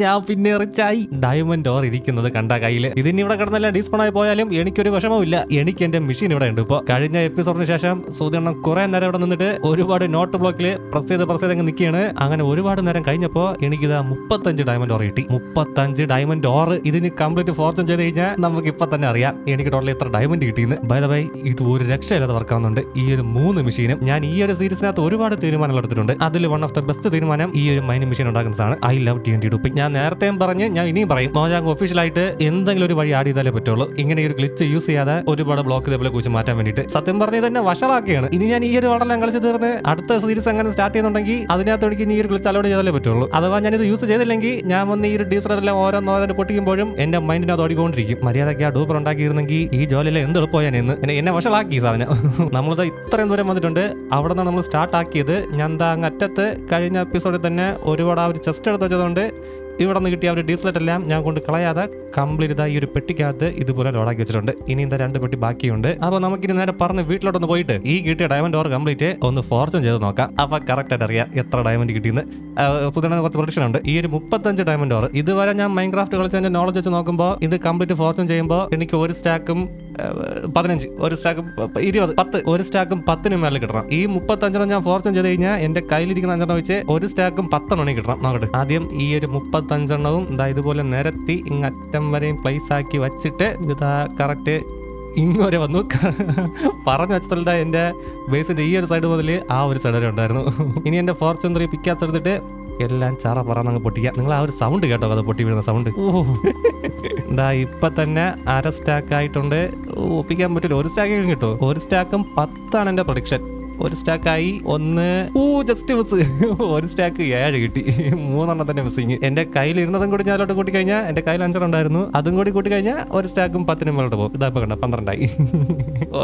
ഞാൻ പിന്നെ റിച്ചായി diamond or ഇരിക്കുന്നത് കണ്ട കയ്യിൽ. ഇതിന് ഇവിടെ കിടന്നെല്ലാം ഡീസ്പോൺ ആയി പോയാലും എനിക്കൊരു വിഷമവുമില്ല. എനിക്ക് എന്റെ മെഷീൻ ഇവിടെ ഉണ്ട് ഇപ്പൊ. കഴിഞ്ഞ എപ്പിസോഡിന് ശേഷം സൂര്യണ്ണം കുറെ നേരം ഇവിടെ നിന്നിട്ട് ഒരുപാട് നോട്ട് ബ്ലോക്കിൽ പ്രസ് ചെയ്ത് പ്രസ് ചെയ്ത് അങ്ങ് നിൽക്കുകയാണ് അങ്ങനെ ഒരുപാട് നേരം കഴിഞ്ഞപ്പോ എനിക്കിതാ മുപ്പത്തഞ്ച് ഡയമണ്ട് ഓർ കിട്ടി. മുപ്പത്തഞ്ച് ഡയമണ്ട് ഓർ ഇതിന് കംപ്ലീറ്റ് ഫോർച്ചൻ ചെയ്ത് കഴിഞ്ഞാൽ നമുക്ക് ഇപ്പൊ തന്നെ അറിയാം. എനിക്ക് ടോട്ടൽ എത്ര ഡയമണ്ട് കിട്ടിയെന്ന്. ബൈ ബൈ ഇത് ഒരു രക്ഷയില്ലാതെ വർക്കാവുന്നുണ്ട് ഈ ഒരു മൂന്ന് മെഷീനും ഞാൻ ഈ ഒരു സീരീസിനകത്ത് ഒരുപാട് തീരുമാനങ്ങൾ എടുത്തിട്ടുണ്ട്. അതിൽ വൺ ഓഫ് ദ ബെസ്റ്റ് തീരുമാനം ഈ ഒരു മൈനിങ് മെഷീൻ ഉണ്ടാക്കുന്നതാണ്. I love T N T duping ഞാൻ നേരത്തെയും പറഞ്ഞ് ഞാൻ ഇനിയും പറയും. മോജാങ് ഒഫീഷ്യലായിട്ട് എന്തെങ്കിലും ഒരു വഴി ആഡ് ചെയ്താലേ പറ്റുള്ളൂ. ഇങ്ങനെ ഒരു ഗ്ലിച്ച് യൂസ് ചെയ്യാതെ ഒരുപാട് ബ്ലോക്ക് ഇതേപോലെ കുറിച്ച് മാറ്റാൻ വേണ്ടിയിട്ട്. സത്യം പറഞ്ഞത് തന്നെ വഷളാക്കിയാണ്. ഇനി ഞാൻ ഈ ഒരു വടലം കളിച്ച് തീർന്ന് അടുത്ത സീരീസ് അങ്ങനെ സ്റ്റാർട്ട് ചെയ്യുന്നുണ്ടെങ്കിൽ അതിനകത്ത് എനിക്ക് ഈ ഒരു ഗ്ലിച്ച് അലോഡ് ചെയ്താലേ പറ്റുള്ളൂ. അഥവാ ഞാൻ ഇത് യൂസ് ചെയ്തില്ലെങ്കിൽ ഞാൻ വന്ന് ഈ ഒരു ഡീസറെല്ലാം ഓരോന്നോരോന്ന് പൊട്ടിക്കുമ്പോഴും എന്റെ അത് ഓടിക്കൊണ്ടിരിക്കും. മര്യാദയ്ക്ക് ആ ഡൂപ്പർ ഉണ്ടാക്കിയിരുന്നെങ്കിൽ ഈ ജോലിയിൽ എന്ത് എളുപ്പമാൻ എന്ന് എന്നെ വഷളാക്കി സാധനം. നമ്മളിത് ഇത്രയും ദൂരം വന്നിട്ടുണ്ട്. അവിടെ നിന്ന് നമ്മൾ സ്റ്റാർട്ട് ആക്കിയത് ഞാൻ ദാ അങ്ങ് അറ്റത്ത് കഴിഞ്ഞ എപ്പിസോഡിൽ തന്നെ ഒരുപാട് ആ ഒരു ചെസ്റ്റ് എടുത്ത് വെച്ചതുകൊണ്ട് ഇവിടെ നിന്ന് കിട്ടിയ ഒരു ഡീസ്ലെറ്റ് എല്ലാം ഞാൻ കൊണ്ട് കളയാതെ കംപ്ലീറ്റ് ഇതായി ഒരു പെട്ടിക്കകത്ത് ഇതുപോലെ ലോഡാക്കി വെച്ചിട്ടുണ്ട്. ഇനി എന്താ രണ്ട് പെട്ടി ബാക്കിയുണ്ട്. അപ്പോൾ നമുക്കിനി നേരെ പറഞ്ഞ് വീട്ടിലോട്ടൊന്ന് പോയിട്ട് ഈ കിട്ടിയ ഡയമണ്ട് ഓർ കംപ്ലീറ്റ് ഒന്ന് ഫോർച്ചും ചെയ്ത് നോക്കാം. അപ്പോൾ കറക്റ്റ് ആയിട്ട് അറിയാം എത്ര ഡയമണ്ട് കിട്ടിയെന്ന്. സുധീരന് കുറച്ച് പ്രൊഡിക്ഷൻ ഉണ്ട്. ഈ ഒരു മുപ്പത്തഞ്ച് ഡയമണ്ട് ഓർ ഇതുവരെ ഞാൻ മൈൻക്രാഫ്റ്റ് കളിച്ചതിന്റെ നോളജ് വെച്ച് നോക്കുമ്പോൾ ഇത് കംപ്ലീറ്റ് ഫോർച്ചും ചെയ്യുമ്പോൾ എനിക്ക് ഒരു സ്റ്റാക്കും പതിനഞ്ച്. ഒരു സ്റ്റാക്കും ഇരുപത് പത്ത്. ഒരു സ്റ്റാക്കും പത്തിന് മേലെ കിട്ടണം. ഈ മുപ്പത്തഞ്ചെണ്ണം ഞാൻ ഫോർച്ചൺ ചെയ്ത് കഴിഞ്ഞാൽ എന്റെ കയ്യിലിരിക്കുന്ന അഞ്ചെണ്ണം വെച്ച് ഒരു സ്റ്റാക്കും പത്തെണ്ണം കിട്ടണം. നോക്കട്ടെ ആദ്യം ഈ ഒരു മുപ്പത്തഞ്ചെണ്ണവും ഇതാ ഇതുപോലെ നിരത്തി ഇങ്ങറ്റം വരെയും പ്ലേസ് ആക്കി വെച്ചിട്ട് ഇതാ കറക്റ്റ് ഇങ്ങോരെ വന്നു. പറഞ്ഞു വെച്ചിട്ടുള്ള എന്റെ ബേസിന്റെ ഈ ഒരു സൈഡ് മുതൽ ആ ഒരു സൈഡ് വരെ ഉണ്ടായിരുന്നു. ഇനി എന്റെ ഫോർച്യൂൺ ത്രീ പിക്കാസ് എടുത്തിട്ട് എല്ലാം ചറ പറന്നങ്ങ് പൊട്ടിക്കാം. നിങ്ങൾ ആ ഒരു സൗണ്ട് കേട്ടോ അത് പൊട്ടി വീഴുന്ന സൗണ്ട് ഓ. എന്താ ഇപ്പൊ തന്നെ അര സ്റ്റാക്ക് ആയിട്ടുണ്ട്. ഒപ്പിക്കാൻ പറ്റില്ല ഒരു സ്റ്റാക്ക് കിട്ടുമോ ഒരു സ്റ്റാക്കും പത്താണ് എന്റെ പ്രൊഡിക്ഷൻ ഒരു സ്റ്റാക്കായി ഒന്ന് ഓ ജസ്റ്റ് മിസ് ഒരു സ്റ്റാക്ക് ഏഴ് കിട്ടി. മൂന്നെണ്ണം തന്നെ മിസ്സിങ് എന്റെ കയ്യിൽ ഇരുന്നതും കൂടി ഞാനോട്ട് കൂട്ടി കഴിഞ്ഞാൽ എന്റെ കയ്യിൽ അഞ്ചെണ്ണം ഉണ്ടായിരുന്നു അതും കൂടി കൂട്ടി കഴിഞ്ഞാൽ ഒരു സ്റ്റാക്കും പത്തിന് മേലോട്ട് പോകും. ഇതാ കണ്ട പന്ത്രണ്ടായി.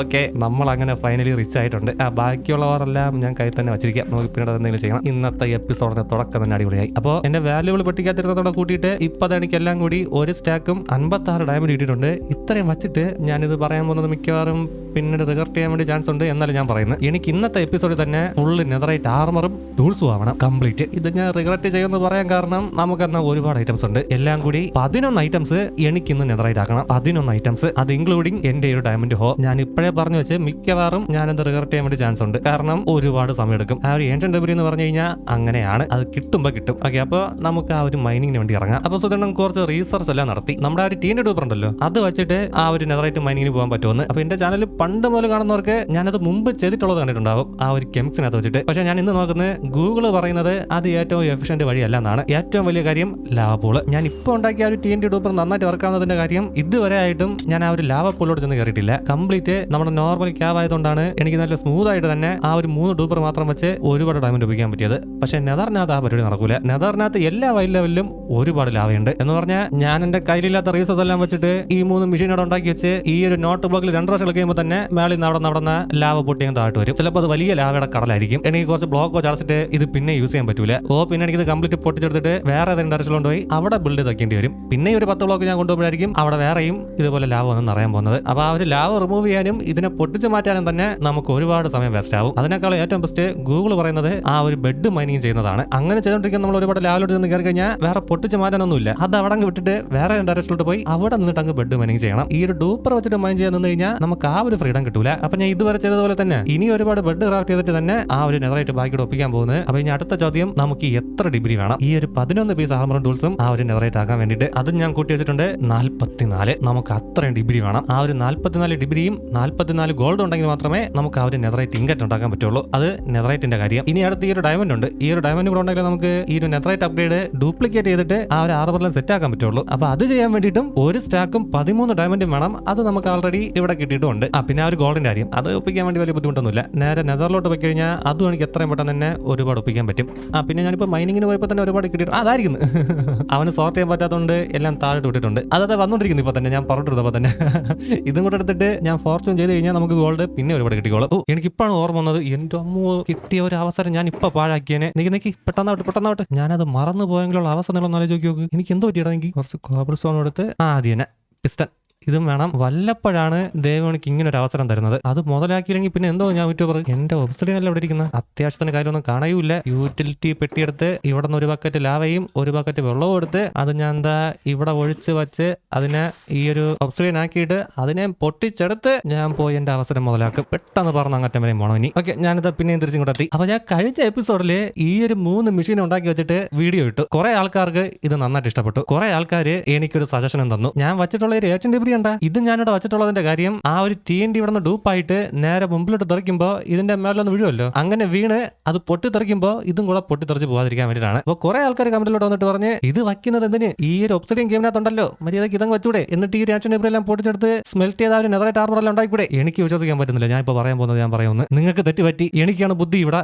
ഓക്കെ നമ്മൾ അങ്ങനെ ഫൈനലി റിച്ച് ആയിട്ടുണ്ട്. ആ ബാക്കിയുള്ളവരെല്ലാം ഞാൻ കയ്യിൽ തന്നെ വെച്ചിരിക്കാം. നമുക്ക് പിന്നീട് എന്തെങ്കിലും ചെയ്യണം ഇന്നത്തെ എപ്പിസോഡിന്റെ തുടക്കം തന്നെ അടിപൊളിയായി. അപ്പോൾ എന്റെ വാല്യൂബിൾ പെട്ടിക്കാത്തിരുന്നതോടെ കൂട്ടിയിട്ട് ഇപ്പൊ എനിക്കെല്ലാം കൂടി ഒരു സ്റ്റാക്കും അൻപത്തി ആറ് ഡയമണ്ട് കിട്ടിയിട്ടുണ്ട്. ഇത്രയും വച്ചിട്ട് ഞാനിത് പറയാൻ പോകുന്നത് മിക്കവാറും പിന്നീട് റിഗർട്ട് ചെയ്യാൻ വേണ്ടി ചാൻസ് ഉണ്ട് എന്നാലും ഞാൻ പറയുന്നത് എനിക്ക് ഇന്നത്തെ എപ്പിസോഡിൽ തന്നെ ഫുള്ള് നെതറൈറ്റ് ആർമറും ടൂൾസും ആവണം. കംപ്ലീറ്റ് ഇത് ഞാൻ റിഗ്രറ്റ് ചെയ്യുമെന്ന് പറയാൻ കാരണം നമുക്ക് എന്നാൽ ഒരുപാട് ഐറ്റംസ് ഉണ്ട്. എല്ലാം കൂടി പതിനൊന്ന് ഐറ്റംസ് എനിക്ക് ഇന്ന് നെതറൈറ്റ് ആക്കണം. പതിനൊന്ന് ഐറ്റംസ് അത് ഇൻക്ലൂഡിങ് എന്റെ ഒരു ഡയമണ്ട് ഹോ ഞാൻ ഇപ്പോഴേ പറഞ്ഞു വെച്ച് മിക്കവാറും ഞാൻ അത് റിഗ്രറ്റ് ചെയ്യാൻ വേണ്ടി ചാൻസ് ഉണ്ട്. കാരണം ഒരുപാട് സമയം എടുക്കും. ആ ഒരു ഏൻഷ്യൻ ഡെബറി എന്ന് പറഞ്ഞു കഴിഞ്ഞാൽ അങ്ങനെയാണ്. അത് കിട്ടുമ്പോൾ കിട്ടും. ഓക്കെ അപ്പോൾ നമുക്ക് ആ ഒരു മൈനിങ്ങിന് വേണ്ടി ഇറങ്ങാം. അപ്പോൾ സുഖം കുറച്ച് റീസർച്ച് എല്ലാം നടത്തി. നമ്മുടെ ആ ഒരു ടീന്റെ ഡൂപ്പർ ഉണ്ടല്ലോ. അത് വെച്ചിട്ട് ആ ഒരു നെതറൈറ്റ് മൈനിങ്ങിന് പോകാൻ പറ്റുമെന്ന് അപ്പോൾ എന്റെ ചാനൽ പണ്ട് മുതൽ കാണുന്നവർക്ക് ഞാനത് മുമ്പ് ചെയ്തിട്ടുള്ളത് കണ്ടിട്ടുണ്ടാവും ആ ഒരു കെമിക്സിനകത്ത് വെച്ചിട്ട്. പക്ഷേ ഞാൻ ഇന്ന് നോക്കുന്നത് ഗൂഗിൾ പറയുന്നത് അത് ഏറ്റവും എഫിഷ്യന്റ് വഴിയല്ല എന്നാണ് ഏറ്റവും വലിയ കാര്യം ലാവ പൂൾ ഞാൻ ഇപ്പോൾ ഉണ്ടാക്കിയ ഒരു ടി എൻ ടി ഡൂപ്പർ നന്നായിട്ട് വർക്ക് ആവുന്നതിന്റെ കാര്യം ഇതുവരെ ആയിട്ടും ഞാൻ ആ ഒരു ലാവ പൂളിലോട്ട് ചെന്ന് കയറിയിട്ടില്ല കംപ്ലീറ്റ് നമ്മുടെ നോർമൽ ക്യാബ് ആയതുകൊണ്ടാണ് എനിക്ക് നല്ല സ്മൂത്ത് ആയിട്ട് തന്നെ ആ ഒരു മൂന്ന് ഡൂപ്പർ മാത്രം വെച്ച് ഒരുപാട് ഡയമണ്ട് ഉപയോഗിക്കാൻ പറ്റിയത്. പക്ഷേ നെതറിനകത്ത് ആ പരിപാടി നടക്കൂല. നെതറിനകത്ത് എല്ലാ വൈൽ ലെവലിലും ഒരുപാട് ലാവയുണ്ട് എന്ന് പറഞ്ഞാൽ ഞാൻ എന്റെ കയ്യിലില്ലാത്ത റീസോഴ്സ് എല്ലാം വെച്ചിട്ട് ഈ മൂന്ന് മെഷീനോട് ഉണ്ടാക്കി വെച്ച് ഈ ഒരു നോട്ട് ബുക്കിൽ രണ്ട് പ്രാവശ്യം കളിക്കുമ്പോൾ തന്നെ മേളിൽ നടന്ന അവിടെ നിന്ന് ലാവ പൊട്ടിയും താഴ്ത്തു വരും. ചിലപ്പോൾ അത് വലിയ ലാവയുടെ കടലായിരിക്കും. എനിക്ക് കുറച്ച് ബ്ലോക്ക് വെച്ച് അടച്ചിട്ട് ഇത് പിന്നെ യൂസ് ചെയ്യാൻ പറ്റൂല. ഓ പിന്നെ എനിക്ക് കംപ്ലീറ്റ് പൊട്ടിച്ചെടുത്തിട്ട് വേറെ ഏതെങ്കിലും ഡയറക്ഷൻ കൊണ്ടുപോയി അവിടെ ബിൽഡ് തക്കേണ്ടി വരും. പിന്നെ ഒരു പത്ത് ബ്ലോക്ക് ഞാൻ കൊണ്ടുപോകുമ്പോഴായിരിക്കും അവിടെ വേറെയും ഇതുപോലെ ലാവ് വന്ന് അറിയാൻ പോകുന്നത്. അപ്പോൾ ആ ഒരു ലാവ് റിമൂവ് ചെയ്യാനും ഇതിനെ പൊട്ടിച്ച് മാറ്റാനും തന്നെ നമുക്ക് ഒരുപാട് സമയം വേസ്റ്റ് ആവും. അതിനേക്കാൾ ഏറ്റവും ബെസ്റ്റ് ഗൂഗിൾ പറയുന്നത് ആ ഒരു ബെഡ് മൈനിങ് ചെയ്യുന്നതാണ്. അങ്ങനെ ചെയ്തുകൊണ്ടിരിക്കുന്ന നമ്മൾ ഒരുപാട് ലാവിലോട്ട് നിന്ന് കയറി കഴിഞ്ഞാൽ വേറെ പൊട്ടിച്ച് മാറ്റാനൊന്നുമില്ല. അത് അവിടെ അങ്ങ് വിട്ടിട്ട് വേറെ ഡയറക്ഷനിലോട്ട് പോയി അവിടെ നിന്നിട്ട് അങ്ങ് ബെഡ് മൈനിങ് ചെയ്യണം. ഈ ഒരു ഡൂപ്പർ വെച്ചിട്ട് മൈൻ ചെയ്യാൻ നിന്ന് കഴിഞ്ഞാൽ നമുക്ക് ആ ഒരു ഫ്രീഡം കിട്ടൂല. അപ്പൊ ഞാൻ ഇതുവരെ ചെയ്തതുപോലെ തന്നെ ഇനി ഒരുപാട് ബെഡ് ക്രാഫ്റ്റ് ചെയ്തിട്ട് തന്നെ ആ ഒരു നെതറായിട്ട് ബാക്കിയോട് ഒപ്പിക്കാൻ പോകുന്നത്. അപ്പൊ ഇനി അടുത്ത ചോദ്യം നമുക്ക് എത്ര ഡിഗ്രി വേണം? ഈ ഒരു പതിനൊന്ന് പീസ് ആർമർ ടൂൾസും ആ ഒരു നെതറേറ്റ് ആക്കാൻ വേണ്ടിയിട്ട് അതും ഞാൻ കൂട്ടി വെച്ചിട്ടുണ്ട് നാല്പത്തിനാല്. നമുക്ക് അത്രയും ഡിഗ്രി വേണം. ആ ഒരു നാല്പത്തിനാല് ഡിഗ്രിയും നാല്പത്തിനാല് ഗോൾഡ് ഉണ്ടെങ്കിൽ മാത്രമേ നമുക്ക് ആ ഒരു നെതറൈറ്റ് ഇൻഗറ്റ് ഉണ്ടാക്കാൻ പറ്റുള്ളൂ. അത് നെതറൈറ്റിന്റെ കാര്യം. ഇനി അടുത്ത് ഈ ഒരു ഡയമണ്ട് ഉണ്ട്. ഈ ഒരു ഡയമണ്ട് കൂടെ ഉണ്ടെങ്കിൽ നമുക്ക് ഈ ഒരു നെതറൈറ്റ് അപ്ഗ്രേഡ് ഡ്യൂപ്ലിക്കേറ്റ് ചെയ്തിട്ട് ആ ഒരു ആർമറിലും സെറ്റ് ആക്കാൻ പറ്റുള്ളൂ. അപ്പൊ അത് ചെയ്യാൻ വേണ്ടിയിട്ടും ഒരു സ്റ്റാക്കും പതിമൂന്ന് ഡയമണ്ടും വേണം. അത് നമുക്ക് ആൾറെഡി ഇവിടെ കിട്ടിയിട്ടുണ്ട്. ആ പിന്നെ ആ ഒരു ഗോൾഡിന്റെ കാര്യം. അത് ഒപ്പിക്കാൻ വേണ്ടി വലിയ ബുദ്ധിമുട്ടൊന്നുമില്ല. നേരെ നെതറിലോട്ട് പോയി കഴിഞ്ഞാൽ അതും എനിക്ക് എത്രയും പെട്ടെന്ന് തന്നെ ഒരുപാട് ഒപ്പിക്കാൻ പറ്റും. ആ പിന്നെ ഞാനിപ്പോൾ മൈനിങ്ങിന് പോയപ്പോൾ തന്നെ ഒരുപാട് കിട്ടിയിട്ട് അതായിരിക്കുന്നു. അവന് സോർട്ട് ചെയ്യാൻ പറ്റാത്തതുകൊണ്ട് എല്ലാം താഴോട്ട് വിട്ടിട്ടുണ്ട്. അതെ വന്നുകൊണ്ടിരിക്കുന്നു ഇപ്പോൾ തന്നെ. ഞാൻ പറഞ്ഞിട്ടിരുന്നപ്പോൾ തന്നെ. ഇതും കൂടെ എടുത്തിട്ട് ഞാൻ ഫോർച്യൂൺ ചെയ്ത് കഴിഞ്ഞാൽ നമുക്ക് ഗോൾഡ് പിന്നെ ഒരുപാട് കിട്ടിക്കോളും. ഓ എനിക്കിപ്പോഴാണ് ഓർമ്മ വന്നത്. എന്റെ അമ്മ കിട്ടിയ ഒരു അവസരം ഞാൻ ഇപ്പോൾ പാഴാക്കിയനെ. നിക്ക് നിക്ക് പെട്ടെന്നാവട്ടെ പെട്ടെന്നാവട്ടെ. ഞാനത് മറന്നു പോയെങ്കിലുള്ള അവസരം നിങ്ങളൊന്ന് ആലോചിച്ച് നോക്കി. നോക്ക് എനിക്ക് എന്തോ പറ്റിയിടാണെങ്കിൽ എനിക്ക് കുറച്ച് കോബർ സ്റ്റോൺ എടുത്ത് ആ അത് തന്നെ. പിസ്റ്റൺ ഇതും വേണം. വല്ലപ്പോഴാണ് ദേവണിക്ക് ഇങ്ങനെ ഒരു അവസരം തരുന്നത്. അത് മുതലാക്കിയില്ലെങ്കിൽ പിന്നെ എന്തോ ഞാൻ യൂട്യൂബർ എന്റെ ഒബ്സിഡിയൻ നല്ല ഇവിടെ ഇരിക്കുന്ന അത്യാവശ്യത്തിന് കാര്യമൊന്നും കാണുകയില്ല യൂട്ടിലിറ്റി പെട്ടിയെടുത്ത് ഇവിടെ നിന്ന് ഒരു ബക്കറ്റ് ലാവയും ഒരു ബക്കറ്റ് വെള്ളവും എടുത്ത് അത് ഞാൻ എന്താ ഇവിടെ ഒഴിച്ച് വെച്ച് അതിനെ ഈ ഒരു ഒബ്സിഡിയൻ ആക്കിയിട്ട് അതിനെ പൊട്ടിച്ചെടുത്ത് ഞാൻ പോയി എന്റെ അവസരം മുതലാക്കും. പെട്ടെന്ന് പറഞ്ഞ അങ്ങറ്റം വരെയും പോണം ഇനി. ഓക്കെ ഞാനിത് പിന്നെയും എത്തി. അപ്പൊ ഞാൻ കഴിഞ്ഞ എപ്പിസോഡിൽ ഈ ഒരു മൂന്ന് മെഷീൻ ഉണ്ടാക്കി വെച്ചിട്ട് വീഡിയോ ഇട്ടു. കുറെ ആൾക്കാർക്ക് ഇത് നന്നായിട്ട് ഇഷ്ടപ്പെട്ടു. കുറെ ആൾക്കാർ എനിക്കൊരു സജഷനും തന്നു. ഞാൻ വച്ചിട്ടുള്ള ഒരു ഏച്ചൻ ഉണ്ടാ ഇത് ഞാനിവിടെ വെച്ചിട്ടുള്ളതിന്റെ കാര്യം ആ ഒരു ടി എൻ ഡി ഇവിടെ നിന്ന് ഡൂപ്പായിട്ട് നേരെ മുമ്പിലോട്ട് തെറിക്കുമ്പോൾ ഇതിന്റെ മേലൊന്ന് വീഴുമല്ലോ. അങ്ങനെ വീണ് അത് പൊട്ടി പൊട്ടിത്തെറിക്കുമ്പോൾ ഇതും കൂടെ പൊട്ടിത്തെറിച്ച് പോകാതിരിക്കാൻ വേണ്ടിയിട്ടാണ്. അപ്പോൾ കുറെ ആൾക്കാർ കമന്റിലോട്ട് വന്നിട്ട് പറഞ്ഞ് ഇത് വയ്ക്കുന്നത് എന്തിന്? ഈ ഒരു ഒബ്സിഡിയൻ ഗെയിമിനകത്തുണ്ടല്ലോ മര്യാദയ്ക്ക് ഇതങ്ങ് വെച്ചൂടെ. എന്നിട്ട് ഈ ഡിബ്രി എല്ലാം പൊട്ടിച്ചെടുത്ത് സ്മെൽറ്റ് ചെയ്ത ആ ഒരു നെതറേറ്റ് ആർമർ എല്ലാം ഉണ്ടായിക്കൂടെ? എനിക്ക് വിശ്വസിക്കാൻ പറ്റുന്നില്ല. ഞാൻ ഇപ്പോൾ പറയാൻ പോകുന്നത് ഞാൻ പറയുന്നു നിങ്ങൾക്ക് തെറ്റ് പറ്റി എനിക്കാണ് ബുദ്ധി ഇവിടെ.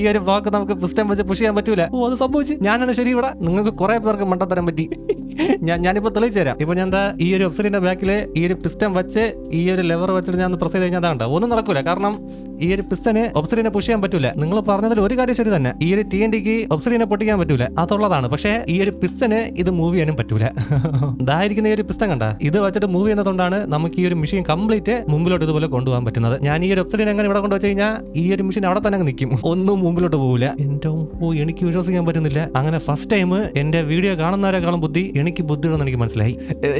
ഈ ഒരു വാക്ക് നമുക്ക് പുസ്റ്റം വെച്ച് പുഷ് ചെയ്യാൻ പറ്റൂല. ഓ അത് സംഭവിച്ചു. ഞാനാണ് ശരി ഇവിടെ. നിങ്ങൾക്ക് കുറെ പേർക്ക് മണ്ടത്തരം പറ്റി. ഞാൻ ഞാനിപ്പോ തെളിയിച്ചു തരാം ഇപ്പൊ ഞാൻ എന്താ ഈ ഒരു ഒബ്സറിന്റെ ബാക്കിൽ ഈ ഒരു പിസ്റ്റം വെച്ച് ഈ ഒരു ലെവർ വെച്ചിട്ട് ഞാൻ പ്രസ് ചെയ്ത് കഴിഞ്ഞാൽ അതാണ്ട് ഒന്നും നടക്കൂല. കാരണം ഈ ഒരു പിസ്റ്റന് ഒബ്സറിനെ പുഷ് ചെയ്യാൻ പറ്റൂല. നിങ്ങൾ പറഞ്ഞതിൽ ഒരു കാര്യം ശരി തന്നെ. ഈ ഒരു ടി എൻ ഡിക്ക് ഒബ്സറിനെ പൊട്ടിക്കാൻ പറ്റൂല. അതുള്ളതാണ്. പക്ഷേ ഈ ഒരു പിസ്റ്റന് ഇത് മൂവ് ചെയ്യാനും പറ്റൂല. ഇതായിരിക്കുന്ന ഈ ഒരു പിസ്റ്റൻ കണ്ട. ഇത് വെച്ചിട്ട് മൂവ് ചെയ്യുന്നതുകൊണ്ടാണ് നമുക്ക് ഈ ഒരു മെഷീൻ കംപ്ലീറ്റ് മുമ്പിലോട്ട് ഇതുപോലെ കൊണ്ടുപോകാൻ പറ്റുന്നത്. ഞാൻ ഈ ഒരു ഒബ്സറിനെ എങ്ങനെ ഇവിടെ കൊണ്ടുവച്ച് കഴിഞ്ഞാൽ ഈ ഒരു മെഷീൻ അവിടെ തന്നെ നിൽക്കും ഒന്നും മുമ്പിലോട്ട് പോകില്ല എന്റെ ഓ എനിക്ക് വിശ്വസിക്കാൻ പറ്റുന്നില്ല. അങ്ങനെ ഫസ്റ്റ് ടൈം എന്റെ വീഡിയോ കാണുന്നവരെക്കാളും ബുദ്ധി എനിക്ക് ബുദ്ധിയുണ്ടെന്ന് എനിക്ക് മനസ്സിലായി.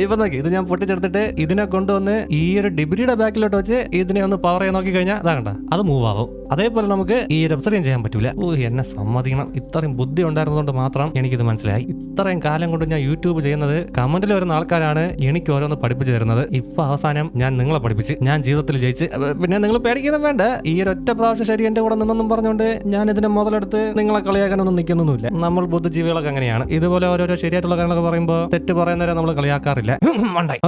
ഇപ്പൊ നോക്കി ഇത് ഞാൻ പൊട്ടിച്ചെടുത്തിട്ട് ഇതിനെ കൊണ്ടുവന്ന് ഈ ഒരു ഡിബ്രിയുടെ ബാക്കിലോട്ട് വെച്ച് ഇതിനെ ഒന്ന് പവർ ചെയ്യാൻ നോക്കി കഴിഞ്ഞാൽ അതാ കണ്ട. അത് മൂവ് ആവും. അതേപോലെ നമുക്ക് ഈ ഒരു ചെയ്യാൻ പറ്റൂല. ഓ എന്നെ സമ്മതിക്കണം. ഇത്രയും ബുദ്ധി ഉണ്ടായിരുന്നതുകൊണ്ട് മാത്രം എനിക്കിത് മനസ്സിലായി. ഇത്രയും കാലം കൊണ്ട് ഞാൻ യൂട്യൂബ് ചെയ്യുന്നത് കമന്റിൽ വരുന്ന ആൾക്കാരാണ് എനിക്ക് ഓരോന്ന് പഠിപ്പിച്ചു തരുന്നത്. ഇപ്പൊ അവസാനം ഞാൻ നിങ്ങളെ പഠിപ്പിച്ച് ഞാൻ ജീവിതത്തിൽ ജയിച്ച് പിന്നെ നിങ്ങൾ പേടിക്കുന്ന വേണ്ട. ഈ ഒറ്റ പ്രാവശ്യം ശരി എന്റെ കൂടെ നിന്നെന്നും പറഞ്ഞുകൊണ്ട് ഞാൻ ഇതിനെ മുതലെടുത്ത് നിങ്ങളെ കളിയാക്കാനൊന്നും നിൽക്കുന്നൊന്നുമില്ല നമ്മൾ ബുദ്ധിജീവികളൊക്കെ അങ്ങനെയാണ്. ഇതുപോലെ ഓരോരോ ശരിയായിട്ടുള്ള കാര്യങ്ങളൊക്കെ പറയുമ്പോൾ തെറ്റ് പറയുന്നവരെ നമ്മൾ കളിയാക്കാറില്ല.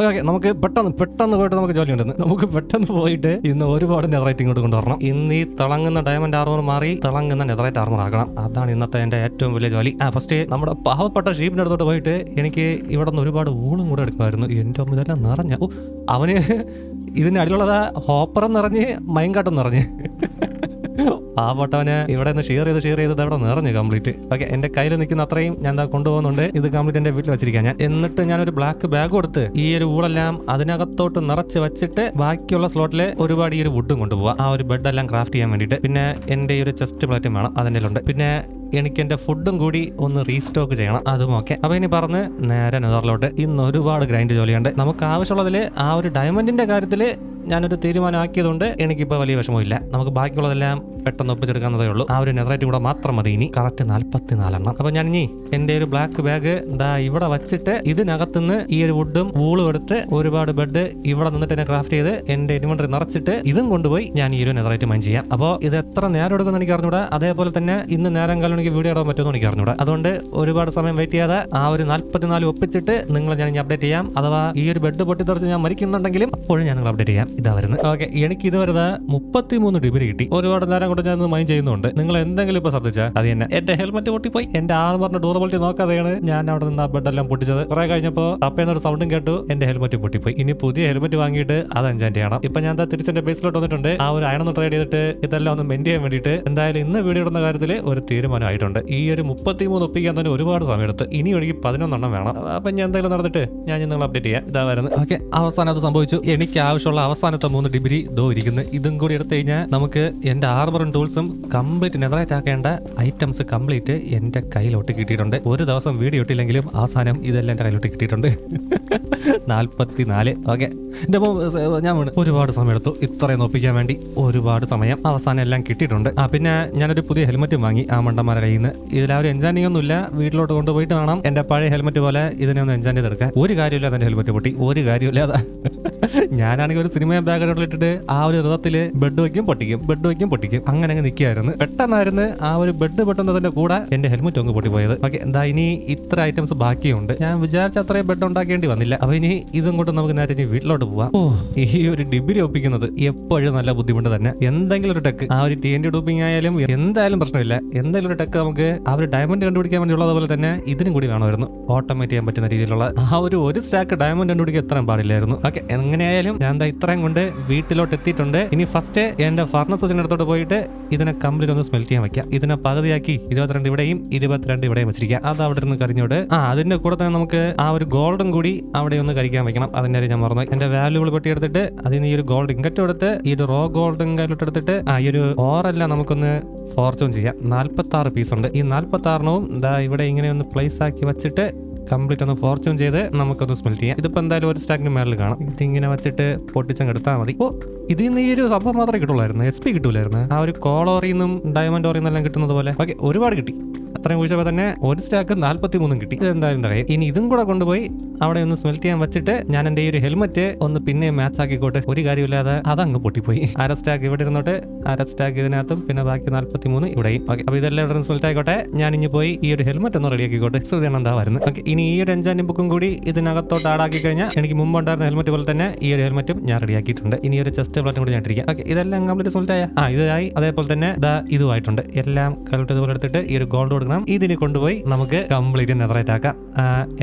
ഓക്കെ നമുക്ക് പെട്ടെന്ന് പെട്ടെന്ന് പോയിട്ട് നമുക്ക് ജോലി ഉണ്ടെന്ന് നമുക്ക് പെട്ടെന്ന് പോയിട്ട് ഇന്ന് ഒരുപാട് നെതറൈറ്റ് ഇങ്ങോട്ട് കൊണ്ടുവരണം. ഇന്ന് ഈ തിളങ്ങുന്ന ഡയമണ്ട് ആർമർ മാറി തിളങ്ങുന്ന നെതറൈറ്റ് ആർമർ ആക്കണം അതാണ് ഇന്നത്തെ എന്റെ ഏറ്റവും വലിയ ജോലി. ആ ഫസ്റ്റ് നമ്മുടെ പാവപ്പെട്ട ഷീപ്പിന്റെ അടുത്തോട്ട് പോയിട്ട് എനിക്ക് ഇവിടെ നിന്ന് ഒരുപാട് ഊളും കൂടെ എടുക്കുമായിരുന്നു. എന്റെ അമ്മ ഇതെല്ലാം നിറഞ്ഞ. അവന് ഇതിന്റെ അടിയിലുള്ളത് ഹോപ്പർ നിറഞ്ഞ് മൈൻകാട്ടം നിറഞ്ഞ് പാവപ്പെട്ടവന് ഇവിടെ നിന്ന് ഷെയർ ചെയ്ത് ഷെയർ ചെയ്തത് അവിടെ നിറഞ്ഞു കംപ്ലീറ്റ് ഓക്കെ എന്റെ കയ്യിൽ നിൽക്കുന്ന അത്രയും ഞാൻ എന്താ കൊണ്ടുപോകുന്നുണ്ട്. ഇത് കംപ്ലീറ്റ് എന്റെ വീട്ടിൽ വെച്ചിരിക്കാൻ ഞാൻ. എന്നിട്ട് ഞാൻ ഒരു ബ്ലാക്ക് ബാഗ് കൊടുത്ത് ഈ ഒരു ഊളെല്ലാം അതിനകത്തോട്ട് നിറച്ച് വെച്ചിട്ട് ബാക്കിയുള്ള സ്ലോട്ടിലെ ഒരുപാട് ഈ ഒരു വുഡും കൊണ്ടുപോകാം ആ ഒരു ബെഡ് എല്ലാം ക്രാഫ്റ്റ് ചെയ്യാൻ വേണ്ടിട്ട് പിന്നെ എന്റെ ഈ ഒരു ചെസ്റ്റ് പ്ലേറ്റും വേണം അതിന്റെ ഉണ്ട് പിന്നെ എനിക്ക് എന്റെ ഫുഡും കൂടി ഒന്ന് റീസ്റ്റോക്ക് ചെയ്യണം. അതും ഓക്കെ അപ്പൊ ഇനി പറഞ്ഞ് നേരെ നെതറിലോട്ട് ഇന്ന് ഒരുപാട് ഗ്രൈൻഡ് ജോലിയുണ്ട്. നമുക്ക് ആവശ്യമുള്ളതിൽ ആ ഒരു ഡയമണ്ടിന്റെ കാര്യത്തിൽ ഞാനൊരു തീരുമാനമാക്കിയതുകൊണ്ട് എനിക്കിപ്പോൾ വലിയ വിഷമമില്ല നമുക്ക് ബാക്കിയുള്ളതെല്ലാം പെട്ടെന്ന് ഒപ്പിച്ചെടുക്കാവുന്നതേ ഉള്ളൂ. ആ ഒരു നെതറേറ്റ് കൂടെ മാത്രം മതി ഇനി. കറക്റ്റ് നാൽപ്പത്തി നാലെണ്ണം അപ്പം ഞാൻ ഇനി എന്റെ ഒരു ബ്ലാക്ക് ബാഗ് ദാ ഇവിടെ വച്ചിട്ട് ഇതിനകത്തുനിന്ന് ഈ ഒരു വുഡും വൂളും എടുത്ത് ഒരുപാട് ബെഡ് ഇവിടെ നിന്നിട്ട് എന്നെ ക്രാഫ്റ്റ് ചെയ്ത് എന്റെ ഇൻവെന്ററി നിറച്ചിട്ട് ഇതും കൊണ്ടുപോയി ഞാൻ ഈ ഒരു നെതറേറ്റ് മൈൻ ചെയ്യാം. അപ്പോൾ ഇത് എത്ര നേരം എടുക്കുമെന്ന് എനിക്ക് അറിഞ്ഞൂടാ. അതേപോലെ തന്നെ ഇന്ന് നേരം കാലം എനിക്ക് വീഡിയോ ഇടാൻ പറ്റുമെന്ന് എനിക്ക് അറിഞ്ഞൂടാ. അതുകൊണ്ട് ഒരുപാട് സമയം വെയിറ്റ് ചെയ്യാതെ ആ ഒരു നാല്പത്തിനാല് ഒപ്പിച്ചിട്ട് നിങ്ങളെ ഞാൻ ഇനി അപ്ഡേറ്റ് ചെയ്യാം. അഥവാ ഈ ഒരു ബെഡ് പൊട്ടിത്തെറിച്ച് ഞാൻ മരിക്കുന്നുണ്ടെങ്കിലും അപ്പോഴും ഞാൻ നിങ്ങൾ അപ്ഡേറ്റ് ചെയ്യാം. ഇതാ വരുന്നത്. ഓക്കെ എനിക്ക് ഇതുവരെ മുപ്പത്തിമൂന്ന് ഡിഗ്രി കിട്ടി. ഒരുപാട് നേരം കൊണ്ട് ഞാൻ മൈൻ ചെയ്യുന്നുണ്ട്. നിങ്ങൾ എന്തെങ്കിലും ഇപ്പൊ ശ്രദ്ധിച്ചാൽ അത് തന്നെ. എന്റെ ഹെൽമെറ്റ് പൊട്ടിപ്പോയി. എന്റെ ആർമറിന്റെ ഡ്യൂറബിലിറ്റി നോക്കാതെയാണ് ഞാൻ അവിടെ നിന്ന് ആ ബെഡെല്ലാം പൊട്ടിച്ചത്. കുറെ കഴിഞ്ഞപ്പോ തപ്പേന്നൊരു സൗണ്ടും കേട്ടു. എന്റെ ഹെൽമെറ്റ് പൊട്ടിപ്പോയി. ഇനി പുതിയ ഹെൽമെറ്റ് വാങ്ങിയിട്ട് അത് എൻജോയ് ചെയ്യണം ഇപ്പൊ ഞാൻ ദാ തിരിച്ച് എന്റെ ബേസിലോട്ട് വന്നിട്ടുണ്ട്. ആ ഒരു അയണൊന്ന് ട്രേഡ് ചെയ്തിട്ട് ഇതെല്ലാം ഒന്ന് മെന്റ് ചെയ്യാൻ വേണ്ടിയിട്ട് എന്തായാലും ഇന്ന് വീഡിയോ ഇടുന്ന കാര്യത്തിൽ ഒരു തീരുമാനമായിട്ടുണ്ട് ഈ ഒരു മുപ്പത്തിമൂന്ന് ഒപ്പിക്കാൻ തന്നെ ഒരുപാട് സമയം എടുത്ത് ഇനി എനിക്ക് പതിനൊന്നെണ്ണം വേണം. അപ്പൊ ഞാൻ എന്തായാലും നടന്നിട്ട് ഞാൻ നിങ്ങൾ അപ്ഡേറ്റ് ചെയ്യാം. ഇതാ വരുന്നത്. ഓക്കെ അവസാനം അത് സംഭവിച്ചു. എനിക്ക് ആവശ്യമുള്ള അവസാനത്തെ മൂന്ന് ഡിഗ്രി ദോ ഇരിക്കുന്നു. ഇതും കൂടി എടുത്തു കഴിഞ്ഞാൽ നമുക്ക് എന്റെ ആർബറും ടൂൾസും കംപ്ലീറ്റ് നെതറേറ്റ് ആക്കേണ്ട ഐറ്റംസ് കംപ്ലീറ്റ് എന്റെ കയ്യിലോട്ട് കിട്ടിയിട്ടുണ്ട്. ഒരു ദിവസം വീഡിയോ ഇട്ടില്ലെങ്കിലും അവസാനം ഇതെല്ലാം എന്റെ കയ്യിലോട്ട് കിട്ടിയിട്ടുണ്ട്. നാൽപ്പത്തി നാല് ഓക്കെ എന്റെ ഞാൻ ഒരുപാട് സമയം എടുത്തു ഇത്രയും ഒപ്പിക്കാൻ വേണ്ടി ഒരുപാട് സമയം അവസാനം എല്ലാം കിട്ടിയിട്ടുണ്ട്. ആ പിന്നെ ഞാനൊരു പുതിയ ഹെൽമെറ്റും വാങ്ങി ആ മണ്ടന്മാരുടെ കയ്യിൽ നിന്ന് ഇതിലാവരും എൻജാനിങ് ഒന്നുമില്ല വീട്ടിലോട്ട് കൊണ്ടുപോയിട്ട് വേണം. എന്റെ പഴയ ഹെൽമെറ്റ് പോലെ ഇതിനെ ഒന്ന് എൻജാൻ ചെയ്തെടുക്കാൻ. ഒരു കാര്യമില്ല എന്റെ ഹെൽമെറ്റ് പൊട്ടി. ഒരു കാര്യമില്ലാതെ ഞാനാണെങ്കിൽ ഒരു സിനിമ ബാഗിലോട്ട് ഇട്ടിട്ട് ആ ഒരു രഥത്തിൽ ബെഡ് വയ്ക്കും പൊട്ടിക്കും. ബെഡ് വയ്ക്കും പൊട്ടിക്കും. അങ്ങനെ അങ്ങ് നിൽക്കുകയായിരുന്നു പെട്ടെന്നായിരുന്നു ആ ഒരു ബെഡ് പൊട്ടുന്നതിന്റെ കൂടെ എന്റെ ഹെൽമെറ്റ് അങ്ങ് പൊട്ടിപ്പോയത്. ഓക്കെ എന്താ ഇനി ഇത്ര ഐറ്റംസ് ബാക്കിയുണ്ട്? ഞാൻ വിചാരിച്ച അത്രയും ബെഡ് ഉണ്ടാക്കേണ്ടി വന്നില്ല. അപ്പൊ ഇനി ഇതും കൊണ്ട് നമുക്ക് നേരെ ഇനി വീട്ടിലോട്ട് പോവാം. ഓ ഈ ഒരു ഡിഗ്രി ഒപ്പിക്കുന്നത് എപ്പോഴും നല്ല ബുദ്ധിമുട്ട് തന്നെ. എന്തെങ്കിലും ഒരു ടെക്ക് ആ ഒരു ടി ഡോപ്പിംഗ് ഡൂപ്പിംഗ് ആയാലും എന്തായാലും പ്രശ്നമില്ല. എന്തെങ്കിലും ഒരു ടെക്ക് നമുക്ക് ആ ഒരു ഡയമണ്ട് കണ്ടുപിടിക്കാൻ വേണ്ടിയുള്ളത് പോലെ തന്നെ ഇതിനും കൂടി വേണമായിരുന്നു. ഓട്ടോമേറ്റ് ചെയ്യാൻ പറ്റുന്ന രീതിയിലുള്ള ആ ഒരു ഒരു സ്റ്റാക്ക് ഡയമണ്ട് കണ്ടുപിടിക്കാൻ എത്രയും പാടില്ലായിരുന്നു. ഓക്കെ എങ്ങനെയായാലും ഞാൻ എന്താ ഇത്രയും കൊണ്ട് വീട്ടിലോട്ട് എത്തിയിട്ടുണ്ട് ഇനി ഫസ്റ്റ് എന്റെ ഫർണസസിന്റെ അടുത്തോട്ട് പോയിട്ട് ഇതിനെ കംപ്ലീറ്റ് ഒന്ന് സ്മെൽറ്റ് ചെയ്യാൻ വെക്കാം. ഇതിനെ പകുതിയാക്കി ഇരുപത്തിരണ്ട് ഇവിടെയും ഇരുപത്തിരണ്ട് ഇവിടെയും വെച്ചിരിക്കാം അത് അവിടെ നിന്ന് കരിഞ്ഞോട് ആ അതിന്റെ കൂടെ തന്നെ നമുക്ക് ആ ഒരു ഗോൾഡും കൂടി അവിടെ ഒന്ന് കരിക്കാൻ വെക്കണം. അതിന്റെ ഞാൻ മറന്നു എന്റെ വാല്യൂബിൾ പെട്ടി എടുത്തിട്ട് അതിൽ നിന്ന് ഈ ഒരു ഗോൾഡ് ഇങ്കറ്റ് എടുത്ത് ഈ ഒരു റോ ഗോൾഡ് ഇങ്കറ്റ് എടുത്തിട്ട് ആ ഈ ഒരു ഓറെല്ലാം നമുക്കൊന്ന് ഫോർച്ചൂൺ ചെയ്യാം. നാൽപ്പത്തി ആറ് പീസ് ഉണ്ട്. ഈ നാൽപ്പത്തി ആറിനവും ദാ ഇവിടെ ഇങ്ങനെ ഒന്ന് പ്ലേസ് ആക്കി വെച്ചിട്ട് കംപ്ലീറ്റ് ഒന്ന് ഫോർച്യൂൺ ചെയ്ത് നമുക്കൊന്ന് സ്മെൽറ്റ് ചെയ്യാം. ഇതിപ്പോൾ എന്തായാലും ഒരു സ്റ്റാക്കിന് മേളിൽ കാണാം. ഇതിങ്ങനെ വെച്ചിട്ട് പൊട്ടിച്ചങ്ങ് എടുത്താൽ മതി. ഓ ഇതിൽ നിന്ന് ഈ ഒരു സംഭവം മാത്രമേ കിട്ടുള്ളായിരുന്നു. S P കിട്ടൂലായിരുന്നു. ആ ഒരു കോളോറിന്നും ഡയമണ്ട് ഓറിന്നും എല്ലാം കിട്ടുന്നത് പോലെ. ഓക്കെ ഒരുപാട് കിട്ടി. അത്രയും കുഴിച്ചപ്പോൾ തന്നെ ഒരു സ്റ്റാക്ക് നാൽപ്പത്തി മൂന്നും കിട്ടി. എന്തായാലും തകയും ഇനി ഇതും കൂടെ കൊണ്ടുപോയി അവിടെ ഒന്ന് സ്മെൽറ്റ് ചെയ്യാൻ വെച്ചിട്ട് ഞാൻ എന്റെ ഈ ഒരു ഹെൽമറ്റ് ഒന്ന് പിന്നെ മാച്ച് ആക്കിക്കോട്ടെ. ഒരു കാര്യമില്ലാതെ അതങ്ങ് പൊട്ടിപ്പോയി. അര സ്റ്റാക്ക് ഇവിടെ ഇരുന്നോട്ട് അര സ്റ്റാക്ക് ഇതിനകത്തും പിന്നെ ബാക്കി നാൽപ്പത്തി മൂന്ന് ഇവിടെയും. ഓക്കെ അപ്പോൾ ഇതെല്ലാം ഇവിടെ സ്മെൽറ്റ് ആയിക്കോട്ടെ. ഞാൻ ഇനി പോയി ഈ ഒരു ഹെൽമറ്റ് ഒന്ന് റെഡി ആക്കിക്കോട്ടെ. സുഖമാണ് എന്താ വരുന്നത് ഓക്കെ ഇനി ഈ ഒരു അഞ്ചാം ബുക്കും കൂടി ഇതിനകത്തോട്ട് ആടാക്കി കഴിഞ്ഞാൽ എനിക്ക് മുമ്പ് ഉണ്ടായിരുന്ന ഹെൽമറ്റ് പോലെ തന്നെ ഈ ഒരു ഹെൽമറ്റും ഞാൻ റെഡി ആക്കിയിട്ടുണ്ട്. ഇനി ഒരു ചെസ്റ്റ് പ്ലാറ്റും കൂടി ഞാൻ ഇട്ടിരിക്കാം. ഓക്കെ ഇതെല്ലാം കംപ്ലീറ്റ് സ്മെൽറ്റ് ആയ? ആ ഇതായി. അതേപോലെ തന്നെ ഇതുമായിട്ടുണ്ട് എല്ലാം കലട്ട് ഇതുപോലെ എടുത്തിട്ട് ഈ ഒരു ഗോൾഡ് കൊടുക്കണം. ഇതിന് കൊണ്ടുപോയി നമുക്ക് കംപ്ലീറ്റ് നെതറേറ്റ് ആക്കാം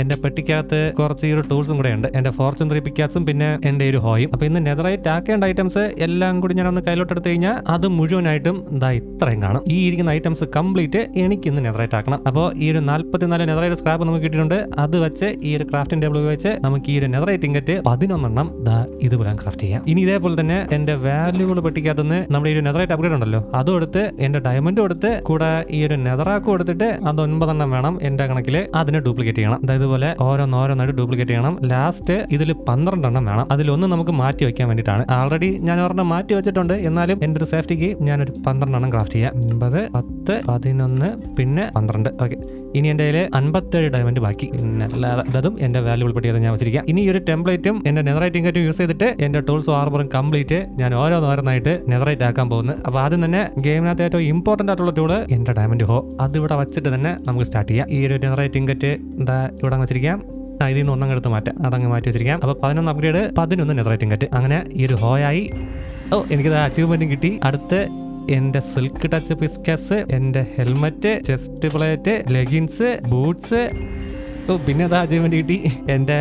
എന്റെ പെട്ടിക്കകത്ത് കുറച്ച് ഈ ഒരു ടൂൾസും കൂടെ ഉണ്ട്. എന്റെ ഫോർച്യൂൺ ത്രീ പിക്കാസും പിന്നെ എന്റെ ഒരു ഹോയും. അപ്പൊ ഇന്ന് നെതറേറ്റ് ആക്കേണ്ട ഐറ്റംസ് എല്ലാം കൂടി ഞാൻ ഒന്ന് കയ്യിലോട്ട് എടുത്തു കഴിഞ്ഞാൽ അത് മുഴുവനായിട്ടും ഇതാ ഇത്രയും കാണും. ഈ ഇരിക്കുന്ന ഐറ്റംസ് കംപ്ലീറ്റ് എനിക്ക് ഇന്ന് നെതറേറ്റ് ആക്കണം. അപ്പോൾ ഈ ഒരു നാല്പത്തിനാല് നെതറേറ്റ് സ്ക്രാപ്പ് നമുക്ക് കിട്ടിയിട്ടുണ്ട്. അത് വെച്ച് ഈ ഒരു ക്രാഫ്റ്റിംഗ് ടേബിൾ വെച്ച് നമുക്ക് ഈ ഒരു നെതറേറ്റ് ഇങ്കറ്റ് പതിനൊന്നെണ്ണം ദാ ഇതുപോലെ ക്രാഫ്റ്റ് ചെയ്യാം. ഇനി ഇതേപോലെ തന്നെ എന്റെ വാല്യൂബിൾ പെട്ടിക്കകത്തുനിന്ന് നമ്മുടെ ഈ ഒരു നെതറേറ്റ് അപ്ഗ്രേഡ് ഉണ്ടല്ലോ അതും എടുത്ത് എന്റെ ഡയമണ്ടും എടുത്ത് കൂടെ ഈ ഒരു നെതറാക്കും എടുത്തിട്ട് അത് ഒൻപതെണ്ണം വേണം എന്റെ കണക്കിൽ അതിനെ ഡ്യൂപ്ലിക്കേറ്റ് ചെയ്യണം. അതായത് ഇതുപോലെ ഓരോന്നോരോന്നായിട്ട് ഡ്യൂപ്ലിക്കേറ്റ് ചെയ്യണം. ലാസ്റ്റ് ഇതിൽ പന്ത്രണ്ടെണ്ണം വേണം. അതിലൊന്ന് നമുക്ക് മാറ്റി വെക്കാൻ വേണ്ടിയിട്ടാണ്. ആൾറെഡി ഞാൻ ഒരെണ്ണം മാറ്റി വെച്ചിട്ടുണ്ട്. എന്നാലും എന്റെ ഒരു സേഫ്റ്റിക്ക് ഞാനൊരു പന്ത്രണ്ടെണ്ണം ക്രാഫ്റ്റ് ചെയ്യാം. ഒൻപത് പത്ത് പതിനൊന്ന് പിന്നെ പന്ത്രണ്ട്. ഓക്കെ ഇനി എന്റെ കയ്യിൽ അൻപത്തേഴ് ഡയമണ്ട് ബാക്കി. പിന്നെ എന്റെ വാല്യൂ എന്റെ വാല്യൂബിൾ പെട്ടി ഞാൻ വെച്ചിരിക്കാം ഇനി ഒരു ടെംപ്ലേറ്റും എന്റെ നെതറൈറ്റിംഗ് കറ്റും യൂസ് ചെയ്തിട്ട് എന്റെ ടൂൾസും ആർബറും കംപ്ലീറ്റ് ഞാൻ ഓരോന്നോരോന്നായിട്ട് നെതറൈറ്റ് ആക്കാൻ പോകുന്നു. അപ്പോൾ ആദ്യം തന്നെ ഗെയിമിനകത്ത് ഏറ്റവും ഇമ്പോർട്ടന്റ് ആയിട്ടുള്ള ടൂൾ എന്റെ ഡയമണ്ട് ഹോ. അത് ഇവിടെ വെച്ചിട്ട് തന്നെ നമുക്ക് സ്റ്റാർട്ട് ചെയ്യാം. ഈ ഒരു ജനറേറ്റിംഗ് കറ്റ് എന്താ ഇവിടെ വെച്ചിരിക്കാം. ഇതിൽ നിന്ന് ഒന്നങ്ങ് എടുത്ത് മാറ്റാം. അതങ്ങ് മാറ്റി വെച്ചിരിക്കാം. അപ്പോൾ പതിനൊന്ന് അപ്ഗ്രേഡ് പതിനൊന്ന് നെതറൈറ്റിംഗ് കറ്റ് അങ്ങനെ ഈ ഒരു ഹോയായി ഓ എനിക്കത് അച്ചീവ്മെന്റും കിട്ടി. അടുത്ത് എന്റെ സിൽക്ക് ടച്ച് പിസ്കസ് എന്റെ helmet chest plate leggings boots ഓ പിന്നെ അതാ അച്ചീവ്മെന്റ് കിട്ടി. എന്റെ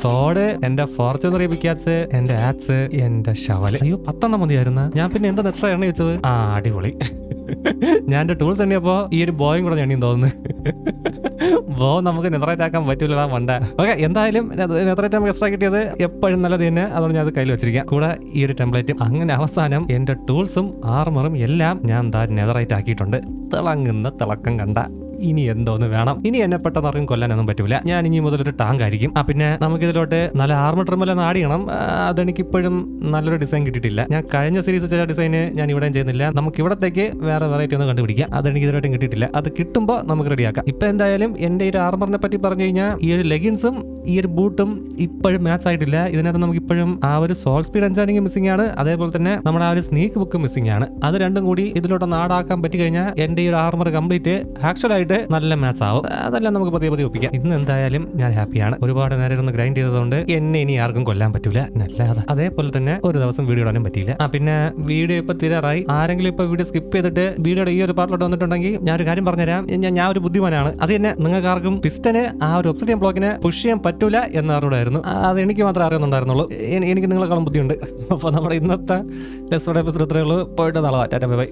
സോഡ് എന്റെ ഫോർച്യൂണർ പിക്കാസ് എന്റെ ആക്സ് എന്റെ ഷവൽ അയ്യോ പത്തെണ്ണം മതിയായിരുന്നു. ഞാൻ പിന്നെ എന്താ എക്സ്ട്രാ എണ്ണ വെച്ചത്? ആ അടിപൊളി. ഞാൻ എന്റെ ടൂൾസ് എണ്ണിയപ്പോ ഈ ഒരു ബോയും കൂടെ എണ്ണിയും തോന്നുന്നു. ബോ നമുക്ക് നെതറേറ്റ് ആക്കാൻ പറ്റൂലടാ മണ്ട. ഓക്കെ എന്തായാലും നെതറേറ്റ് നമുക്ക് എക്സ്ട്രാ കിട്ടിയത് എപ്പോഴും നല്ലത് തന്നെ. അതുകൊണ്ട് ഞാൻ അത് കയ്യിൽ വെച്ചിരിക്കാം. കൂടെ ഈ ഒരു ടെംപ്ലേറ്റും അങ്ങനെ അവസാനം എന്റെ ടൂൾസും ആർമറും എല്ലാം ഞാൻ എന്താ നെതറേറ്റ് ആക്കിയിട്ടുണ്ട്. തിളങ്ങുന്ന തിളക്കം കണ്ട. ഇനി എന്തോന്ന് വേണം. ഇനി എന്നെ പെട്ടെന്ന് ആർക്കും കൊല്ലാനൊന്നും പറ്റൂല. ഞാൻ ഇനി മുതൽ ഒരു ടാങ്ക് ആയിരിക്കും. ആ പിന്നെ നമുക്ക് ഇതിലോട്ട് നല്ല ആർമർ ട്രിമെല്ലാം ആടിയണം. ആ, അതെനിക്ക് ഇപ്പോഴും നല്ലൊരു ഡിസൈൻ കിട്ടിയിട്ടില്ല. ഞാൻ കഴിഞ്ഞ സീരീസ് ചെയ്ത ഡിസൈന് ഞാൻ ഇവിടെയും ചെയ്യുന്നില്ല. നമുക്ക് ഇവിടത്തേക്ക് വേറെ വെറൈറ്റി ഒന്ന് കണ്ടുപിടിക്കാം. അതെനിക്ക് ഇതുവരെയായിട്ടും കിട്ടിയിട്ടില്ല. അത് കിട്ടുമ്പോൾ നമുക്ക് റെഡിയാക്കാം ഇപ്പൊ എന്തായാലും എന്റെ ഈ ഒരു ആർമറിനെ പറ്റി പറഞ്ഞു കഴിഞ്ഞാൽ ഈ ഒരു ലെഗിൻസും ഈ ഒരു ബൂട്ടും ഇപ്പോഴും മാച്ച് ആയിട്ടില്ല. ഇതിനകത്ത് നമുക്ക് ഇപ്പോഴും ആ ഒരു സോൾ സ്പീഡ് അഞ്ചാനിങ് മിസ്സിംഗ് ആണ്. അതേപോലെ തന്നെ നമ്മുടെ ആ ഒരു സ്നീക്ക് ബുക്ക് മിസ്സിംഗ് ആണ്. അത് രണ്ടും കൂടി ഇതിലോട്ട് നാടാക്കാൻ പറ്റി കഴിഞ്ഞാൽ എന്റെ ഈ ഒരു ആർമർ കംപ്ലീറ്റ് ആക്ച്വൽ ആയിട്ട് നല്ല മാച്ച് ആവും. അതെല്ലാം നമുക്ക് പതിയെ പതിയെ ഒപ്പിക്കാം. ഇന്ന് എന്തായാലും ഞാൻ ഹാപ്പിയാണ്. ഒരുപാട് നേരം ഒന്ന് ഗ്രൈൻഡ് ചെയ്തതുകൊണ്ട് എന്നെ ഇനി ആർക്കും കൊല്ലാൻ പറ്റൂല. നല്ലത്. അതേപോലെ തന്നെ ഒരു ദിവസം വീഡിയോ ഇടാനും പറ്റിയില്ല. ആ പിന്നെ വീഡിയോ ഇപ്പൊ തീരാറായി. ആരെങ്കിലും ഇപ്പൊ വീഡിയോ സ്കിപ്പ് ചെയ്തിട്ട് വീഡിയോയുടെ ഈ ഒരു പാർട്ടിലോട്ട് വന്നിട്ടുണ്ടെങ്കിൽ ഞാൻ ഒരു കാര്യം പറഞ്ഞുതരാം. ഞാൻ ഒരു ബുദ്ധിമാനാണ്. അത് തന്നെ നിങ്ങൾക്ക് ആർക്കും പിസ്റ്റന് ആ ഒരു ഒബ്സിഡിയൻ ബ്ലോക്കിന് പുഷ് ചെയ്യാൻ പറ്റൂല എന്ന് ആരോടായിരുന്നു അത് എനിക്ക് മാത്രമേ അറിയുന്നുണ്ടായിരുന്നുള്ളൂ. എനിക്ക് നിങ്ങളെക്കാളും ബുദ്ധിയുണ്ട്. അപ്പോൾ നമ്മുടെ ഇന്നത്തെ ലെസ്സോടെ എപ്പിസോഡ് ഇത്രയേ ഉള്ളൂ. പോയിട്ട് നാളെ ടാറ്റ ബൈ.